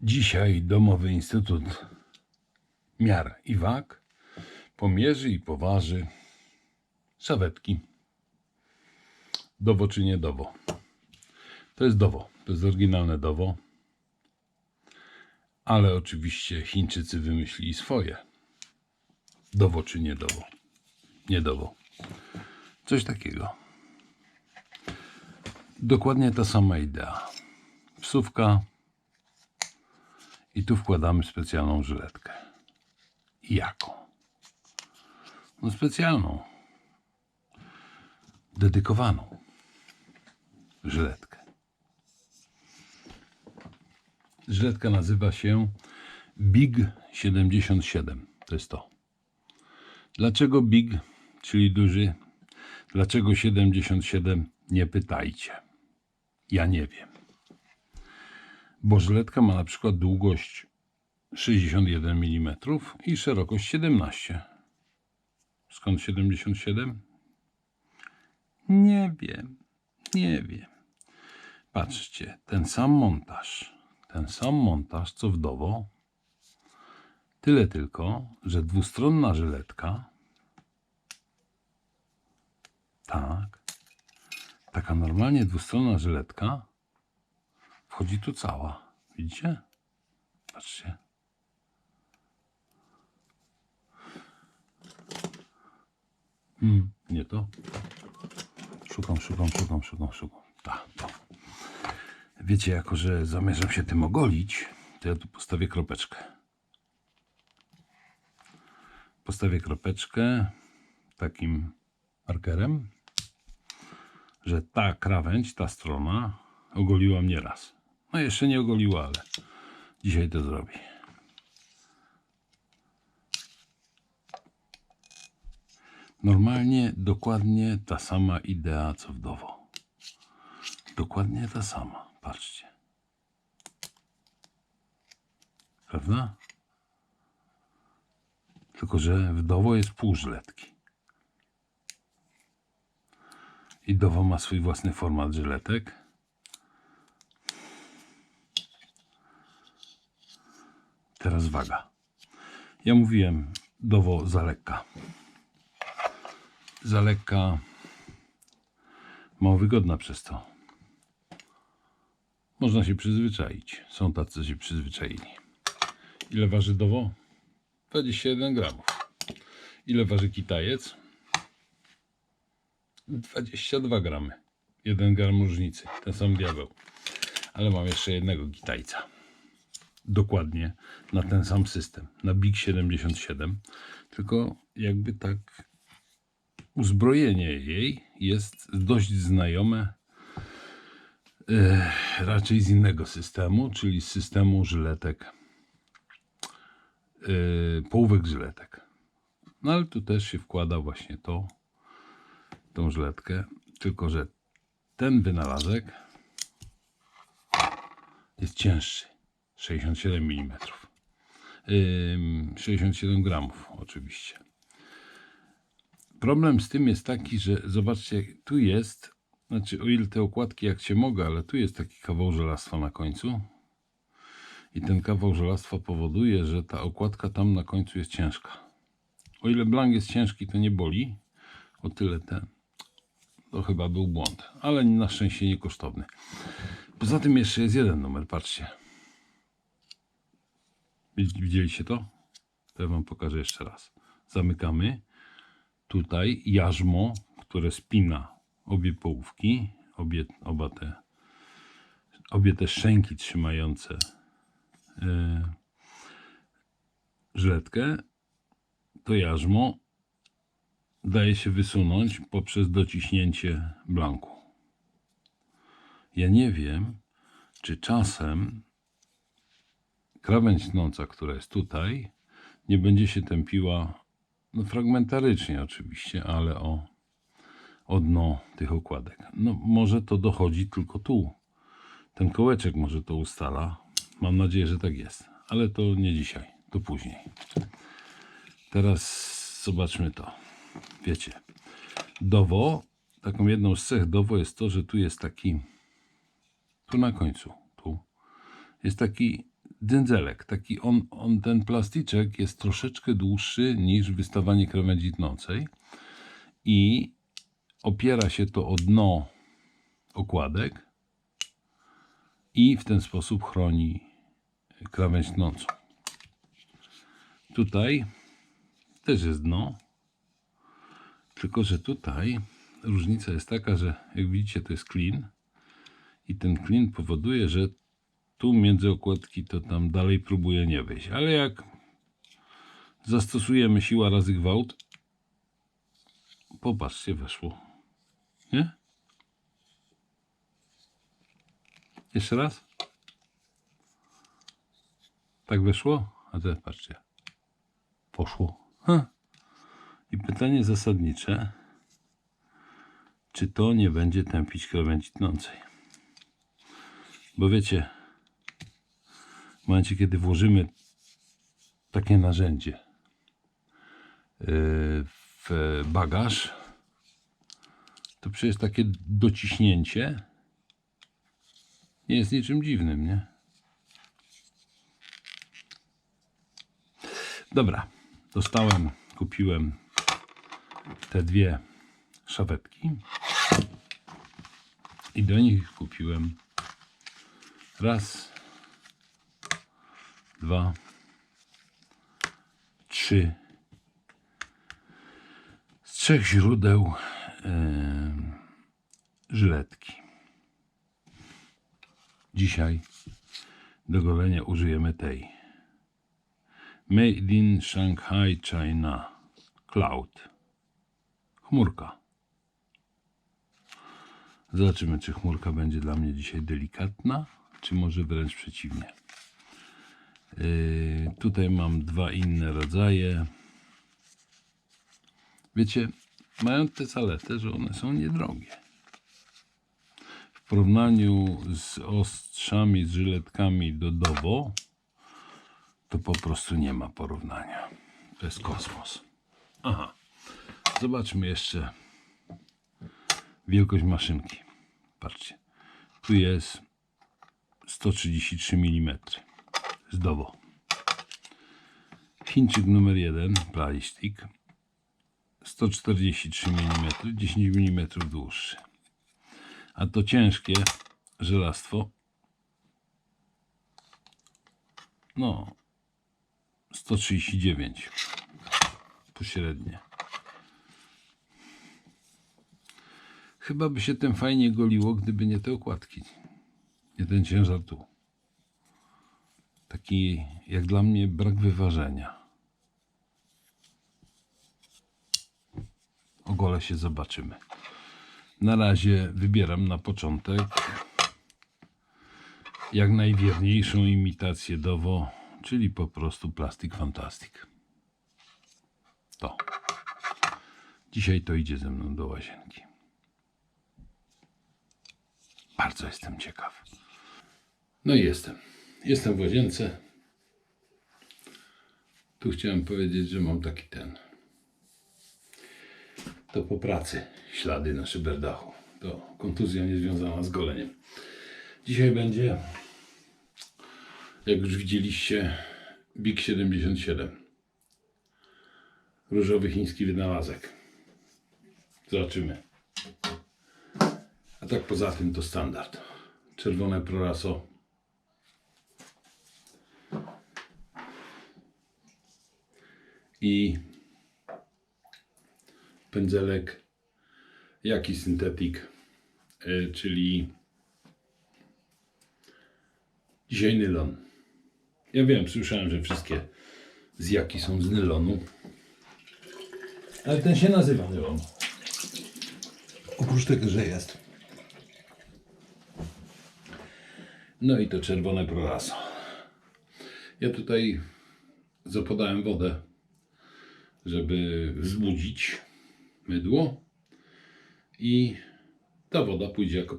Dzisiaj Domowy Instytut Miar i Wag pomierzy i poważy szawetki. Dowo czy nie dowo? To jest dowo. To jest oryginalne dowo. Ale oczywiście Chińczycy wymyślili swoje. Dowo czy nie dowo? Nie dowo. Coś takiego. Dokładnie ta sama idea. Psówka, i tu wkładamy specjalną żyletkę. Jaką? No specjalną. Dedykowaną żyletkę. Żyletka nazywa się Big 77. To jest to. Dlaczego Big, czyli duży? Dlaczego 77? Nie pytajcie. Ja nie wiem bo żyletka ma na przykład długość 61 mm i szerokość 17. Skąd 77? Nie wiem, nie wiem. Patrzcie, ten sam montaż, ten sam montaż co wdowo, tyle tylko, że dwustronna żyletka, tak, taka normalnie dwustronna żyletka, wchodzi tu cała. Widzicie? Patrzcie. Hmm, nie to. Szukam, szukam, szukam, szukam, szukam. Tak, to. Wiecie, jako że zamierzam się tym ogolić, to ja tu postawię kropeczkę. Postawię kropeczkę takim markerem, że ta krawędź, ta strona ogoliła mnie raz. No jeszcze nie ogoliła, ale dzisiaj to zrobi. Normalnie dokładnie ta sama idea co wdowo. Dokładnie ta sama. Patrzcie. Prawda? Tylko, że wdowo jest pół żyletki. I dowo ma swój własny format żyletek. Teraz waga. Ja mówiłem dowo za lekka. Za lekka. Mało wygodna przez to. Można się przyzwyczaić. Są tacy, co się przyzwyczaili. Ile waży dowo? 21 gramów. Ile waży kitajec? 22 gramy. 1 gram różnicy. Ten sam diabeł. Ale mam jeszcze jednego kitajca dokładnie na ten sam system, na BIG 77, tylko jakby tak uzbrojenie jej jest dość znajome e, raczej z innego systemu, czyli z systemu żyletek, e, połówek żyletek. No ale tu też się wkłada właśnie to, tą żyletkę, tylko że ten wynalazek jest cięższy. 67 mm. 67 gramów oczywiście. Problem z tym jest taki, że zobaczcie, tu jest, znaczy o ile te okładki jak się mogę, ale tu jest taki kawał żelastwa na końcu. I ten kawał żelastwa powoduje, że ta okładka tam na końcu jest ciężka. O ile blank jest ciężki, to nie boli. O tyle ten. To chyba był błąd, ale na szczęście nie kosztowny. Poza tym jeszcze jest jeden numer, patrzcie. Widzieliście to? To ja wam pokażę jeszcze raz. Zamykamy. Tutaj jarzmo, które spina obie połówki, obie, oba te, obie te szczęki trzymające yy. To jarzmo daje się wysunąć poprzez dociśnięcie blanku. Ja nie wiem, czy czasem krawędź tnąca, która jest tutaj, nie będzie się tępiła, no fragmentarycznie oczywiście, ale o, o dno tych okładek. No może to dochodzi tylko tu. Ten kołeczek może to ustala. Mam nadzieję, że tak jest. Ale to nie dzisiaj, to później. Teraz zobaczmy to. Wiecie, dowo, taką jedną z cech dowo jest to, że tu jest taki, tu na końcu, tu, jest taki dędzelek. Taki on, on, ten plastyczek jest troszeczkę dłuższy niż wystawanie krawędzi tnącej i opiera się to o dno okładek i w ten sposób chroni krawędź tnącą. Tutaj też jest dno, tylko że tutaj różnica jest taka, że jak widzicie to jest klin i ten klin powoduje, że tu między okładki to tam dalej próbuje nie wejść, ale jak zastosujemy siła razy gwałt, popatrzcie, weszło. Nie? Jeszcze raz? Tak weszło? A teraz patrzcie. Poszło. Ha. I pytanie zasadnicze. Czy to nie będzie tępić krawędzi tnącej? Bo wiecie, w momencie, kiedy włożymy takie narzędzie yy, w bagaż, to przecież takie dociśnięcie nie jest niczym dziwnym, nie? Dobra, dostałem, kupiłem te dwie szafetki i do nich kupiłem raz, dwa, trzy z trzech źródeł em, żyletki. Dzisiaj do golenia użyjemy tej. Made in Shanghai, China. Cloud. Chmurka. Zobaczymy, czy chmurka będzie dla mnie dzisiaj delikatna, czy może wręcz przeciwnie. Yy, tutaj mam dwa inne rodzaje. Wiecie, mają tę zaletę, że one są niedrogie. W porównaniu z ostrzami, z żyletkami do Dobo, to po prostu nie ma porównania. To jest kosmos. Aha. Zobaczmy jeszcze wielkość maszynki. Patrzcie. Tu jest 133 mm. Z Dobo. Chińczyk numer 1, plastik. 143 mm, 10 mm dłuższy. A to ciężkie żelastwo. No, 139 pośrednie. Chyba by się tym fajnie goliło, gdyby nie te okładki. Nie ten ciężar tu. Taki, jak dla mnie, brak wyważenia. O się zobaczymy. Na razie wybieram na początek jak najwierniejszą imitację Dowo, czyli po prostu plastik fantastik. To. Dzisiaj to idzie ze mną do łazienki. Bardzo jestem ciekaw. No i jestem. Jestem w łazience. Tu chciałem powiedzieć, że mam taki ten. To po pracy ślady na szyberdachu. To kontuzja niezwiązana z goleniem. Dzisiaj będzie, jak już widzieliście, Big 77. Różowy chiński wynalazek. Zobaczymy. A tak poza tym to standard. Czerwone proraso. I pędzelek jaki syntetik, y, czyli dzisiaj nylon. Ja wiem, słyszałem, że wszystkie z jaki są z nylonu. Ale ten się nazywa nylon. Oprócz tego, że jest. No i to czerwone proraso. Ja tutaj zapodałem wodę, żeby wzbudzić mydło i ta woda pójdzie jako.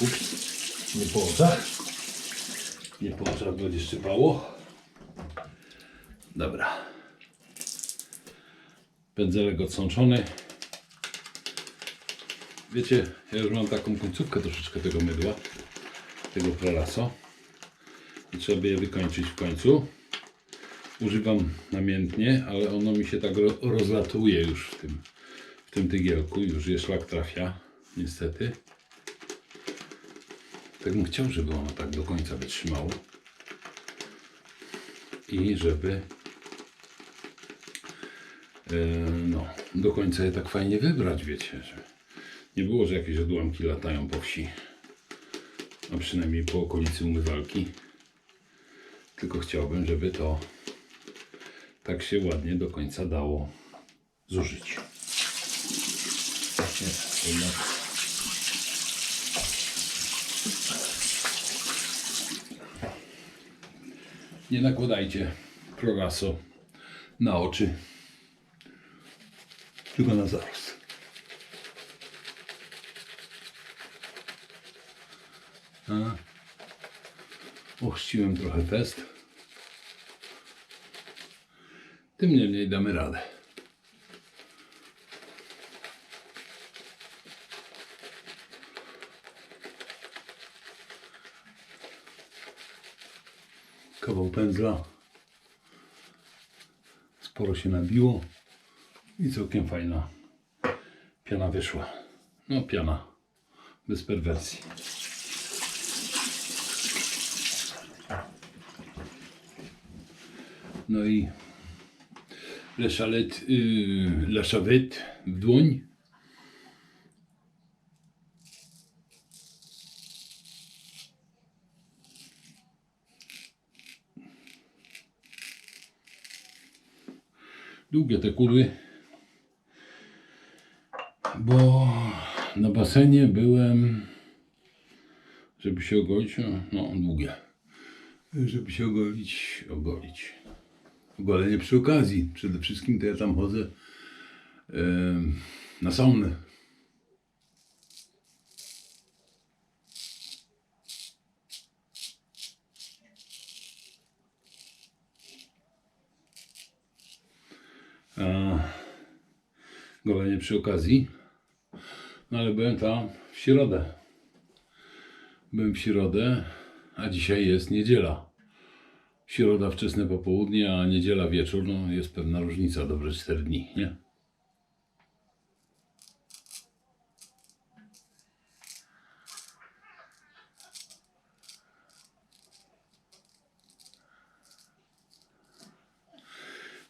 Ups, nie po oczach. Nie po oczach będzie szczypało. Dobra. Pędzelek odsączony. Wiecie, ja już mam taką końcówkę troszeczkę tego mydła, tego prolaso. I trzeba by je wykończyć w końcu. Używam namiętnie, ale ono mi się tak ro- rozlatuje już w tym, w tym tygielku. Już je szlak trafia, niestety. Tak bym chciał, żeby ono tak do końca wytrzymało. I żeby e, no, do końca je tak fajnie wybrać, wiecie, że nie było, że jakieś odłamki latają po wsi, a przynajmniej po okolicy umywalki. Tylko chciałbym, żeby to tak się ładnie do końca dało zużyć. Nie, nakładajcie proraso na oczy, tylko na zaraz. Ochrzciłem trochę fest. Tym niemniej damy radę. Kawał pędzla. Sporo się nabiło i całkiem fajna piana wyszła. No piana bez perwersji. No i la chalette, yy, chavette w dłoń. Długie te kurwy, bo na basenie byłem, żeby się ogolić, no, no długie, żeby się ogolić, ogolić. Golenie przy okazji. Przede wszystkim to ja tam chodzę na saunę. A, golenie przy okazji. No ale byłem tam w środę. Byłem w środę, a dzisiaj jest niedziela środa wczesne popołudnie, a niedziela wieczór, no jest pewna różnica, dobrze 4 dni, nie?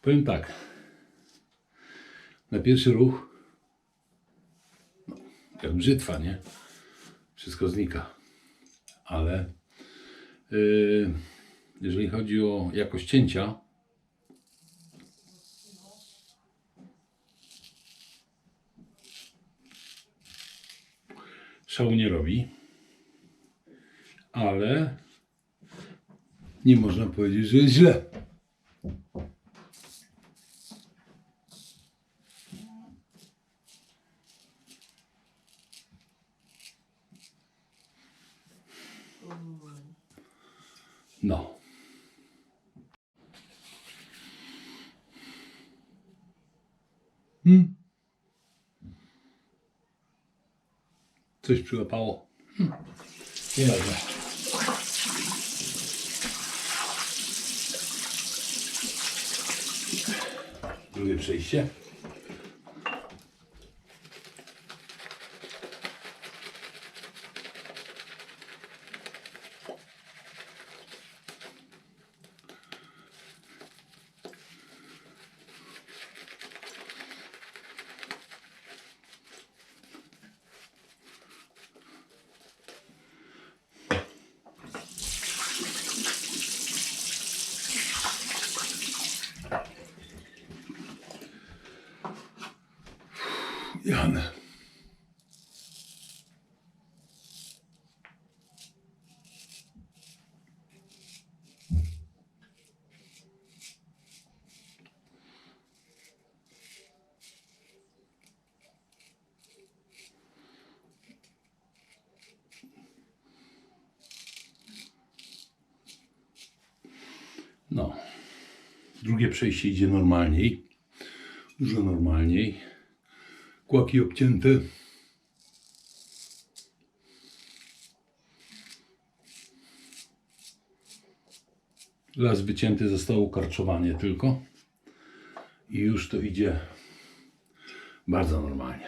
Powiem tak. Na pierwszy ruch, no, jak brzytwa, nie? Wszystko znika. Ale yy, jeżeli chodzi o jakość cięcia, szału nie robi, ale nie można powiedzieć, że jest źle. No. Coś przyłapało. Hmm. Nieważne. Drugie przejście. Jan. No. Drugie przejście idzie normalniej. Dużo normalniej. Kłaki obcięte. Las wycięty zostało ukarczowanie tylko. I już to idzie bardzo normalnie.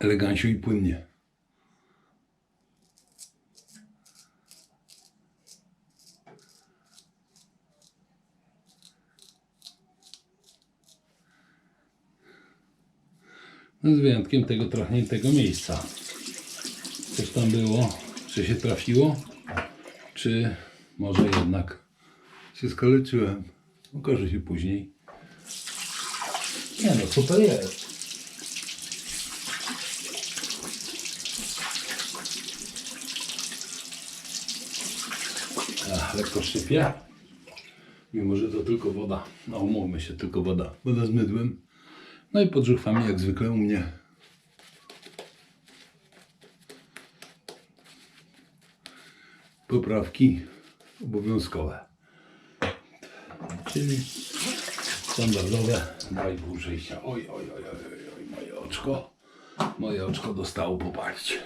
Elegancio i płynnie. Z wyjątkiem tego trachniętego miejsca. Coś tam było, czy się trafiło, czy może jednak się skaleczyłem. Okaże się później. Nie no, super jest. Lekko szczypie. Mimo, że to tylko woda. No umówmy się, tylko woda. Woda z mydłem. No i pod żuchwami jak zwykle u mnie. Poprawki obowiązkowe. Czyli standardowe 2,5 przejścia. Oj, oj, oj, oj, oj, oj, moje oczko. Moje oczko dostało popalić.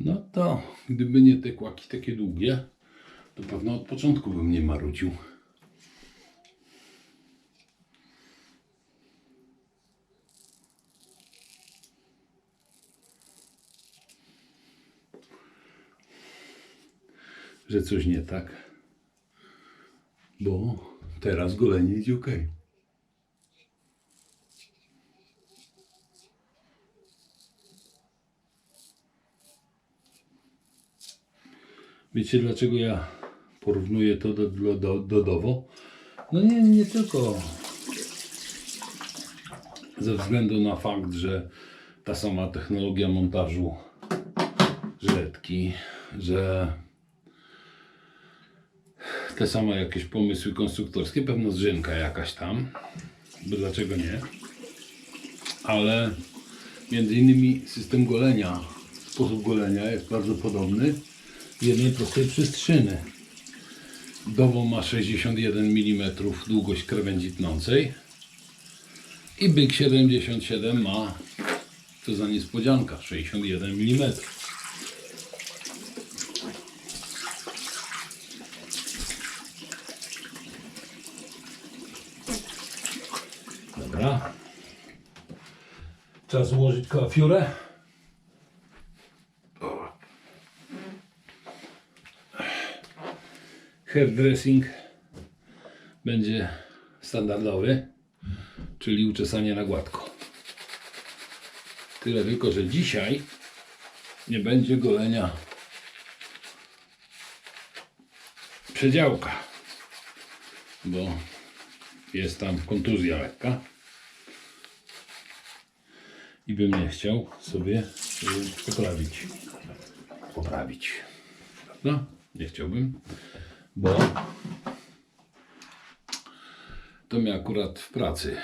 No to gdyby nie te kłaki takie długie, to pewno od początku bym nie marudził. Że coś nie tak. Bo teraz golenie idzie ok. Wiecie dlaczego ja porównuję to do, do, do, dodowo? No nie, nie tylko ze względu na fakt, że ta sama technologia montażu żyletki, że te same jakieś pomysły konstruktorskie, pewno zrzynka jakaś tam, bo dlaczego nie? Ale między innymi system golenia, sposób golenia jest bardzo podobny jednej prostej przystrzyny. Dowo ma 61 mm długość krawędzi tnącej i byk 77 ma, co za niespodzianka, 61 mm. Dobra. Czas ułożyć kalafiurę. Hairdressing będzie standardowy, czyli uczesanie na gładko. Tyle tylko, że dzisiaj nie będzie golenia przedziałka, bo jest tam kontuzja lekka i bym nie chciał sobie y, poprawić. Poprawić. Prawda? Nie chciałbym bo to mnie akurat w pracy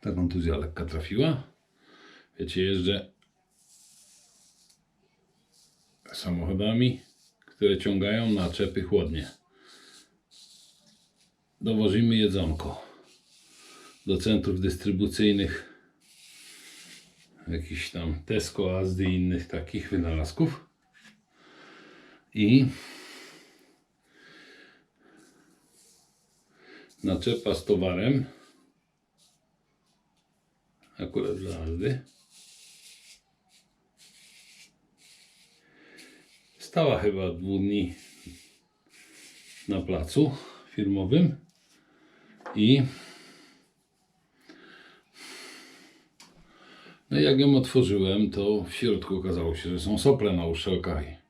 ta kontuzja lekka trafiła. Wiecie, jeżdżę samochodami, które ciągają naczepy chłodnie. Dowozimy jedzonko do centrów dystrybucyjnych jakichś tam Tesco, Asdy i innych takich wynalazków i naczepa z towarem. Akurat dla Azdy. Stała chyba dwóch dni na placu firmowym i no jak ją otworzyłem, to w środku okazało się, że są sople na uszczelkach.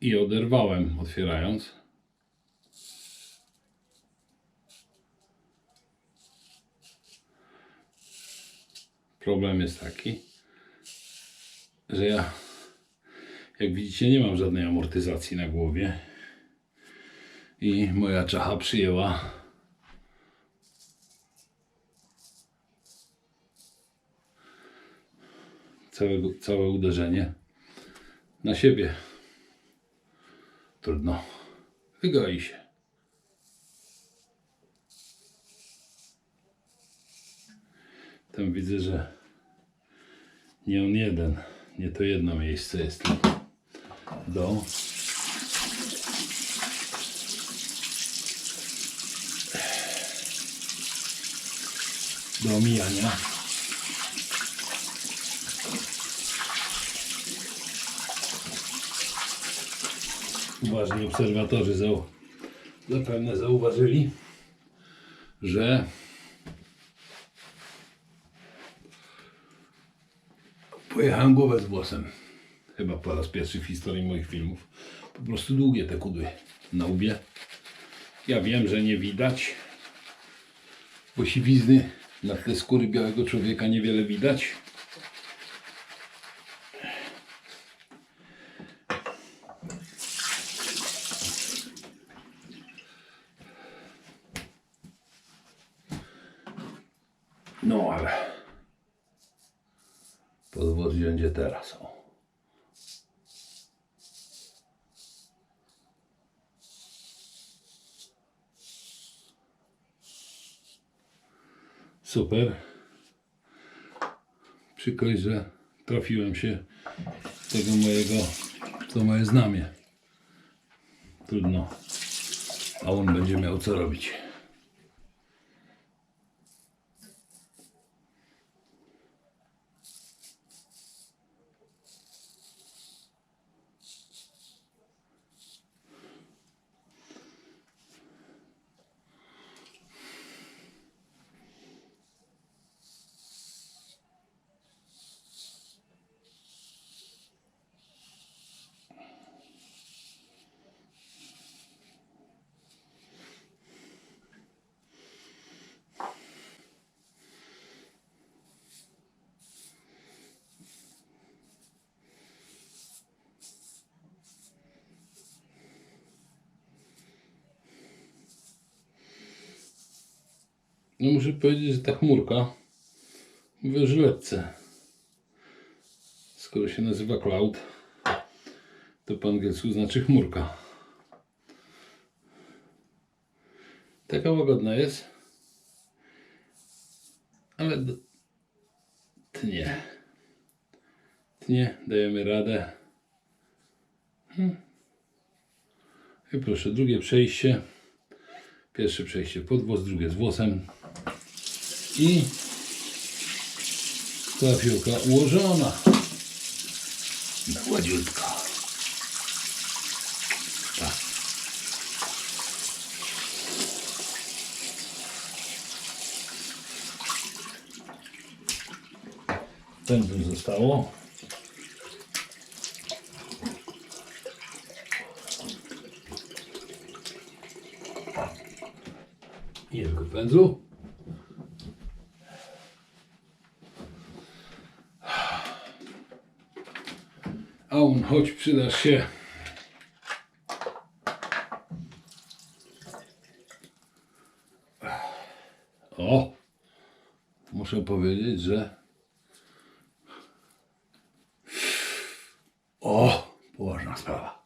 i oderwałem otwierając. Problem jest taki, że ja, jak widzicie, nie mam żadnej amortyzacji na głowie i moja czacha przyjęła całe, całe uderzenie na siebie. Trudno. Wygoi się. Tam widzę, że nie on jeden, nie to jedno miejsce jest do do omijania. Uważni obserwatorzy zau zapewne zauważyli, że pojechałem głowę z włosem. Chyba po raz pierwszy w historii moich filmów. Po prostu długie te kudły na łbie. Ja wiem, że nie widać, bo siwizny na tle skóry białego człowieka niewiele widać. No ale podwóz będzie teraz. O. Super. Przykrość, że trafiłem się tego mojego, to moje znamie. Trudno. A on będzie miał co robić. No muszę powiedzieć, że ta chmurka mówię że lekce. Skoro się nazywa cloud, to po angielsku znaczy chmurka. Taka łagodna jest, ale tnie. Tnie, dajemy radę. Hmm. I proszę, drugie przejście. Pierwsze przejście pod włos, drugie z włosem. I klawiurka ułożona. Na gładziutko. Tak. Pędzlu zostało. I jego pędzlu. Aun, chodź, przydasz się. O! Muszę powiedzieć, że. O! Poważna sprawa.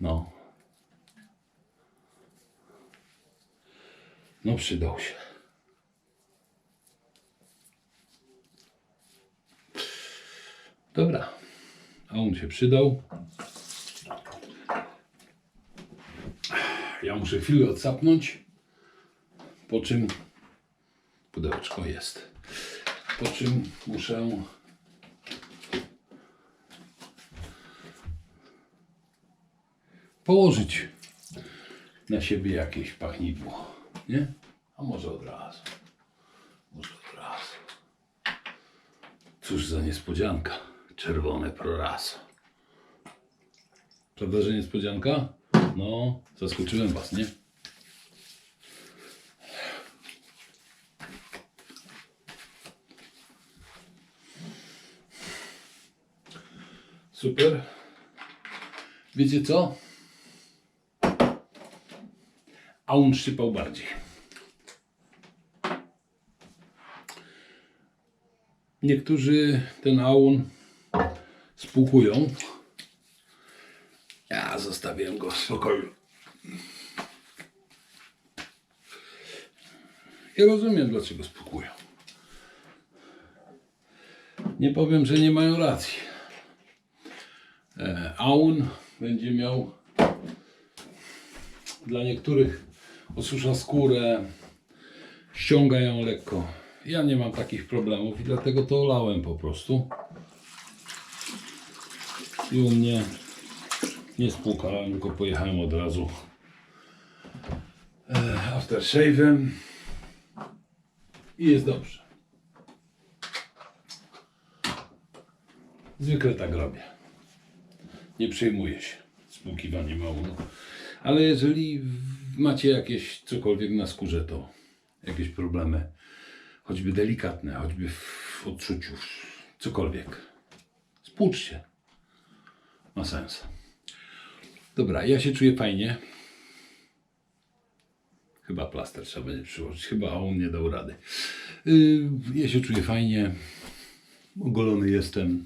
No. No, przydał się. Dobra. A on się przydał. Ja muszę chwilę odsapnąć. Po czym pudełeczko jest. Po czym muszę położyć na siebie jakieś pachnidło. Nie? A może od razu. Może od razu. Cóż za niespodzianka. Czerwone proraso. Prawda, że niespodzianka? No, zaskoczyłem was, nie? Super. Wiecie co? A on szczypał bardziej. Niektórzy ten aun spłukują. Ja zostawiłem go w spokoju. I rozumiem, dlaczego spłukują. Nie powiem, że nie mają racji. E, aun będzie miał dla niektórych osusza skórę, ściąga ją lekko. Ja nie mam takich problemów i dlatego to olałem po prostu. I u mnie nie spłukałem, tylko pojechałem od razu e, aftershave'em i jest dobrze. Zwykle tak robię. Nie przejmuję się spłukiwaniem aunu. Ale jeżeli macie jakieś cokolwiek na skórze, to jakieś problemy, choćby delikatne, choćby w odczuciu, cokolwiek, spłuczcie. Ma sens. Dobra, ja się czuję fajnie. Chyba plaster trzeba będzie przyłożyć. Chyba on nie dał rady. Yy, ja się czuję fajnie. Ogolony jestem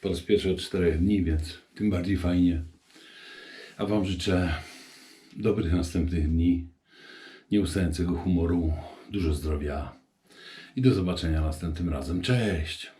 po raz pierwszy od czterech dni, więc tym bardziej fajnie. A Wam życzę dobrych następnych dni, nieustającego humoru, dużo zdrowia i do zobaczenia następnym razem. Cześć!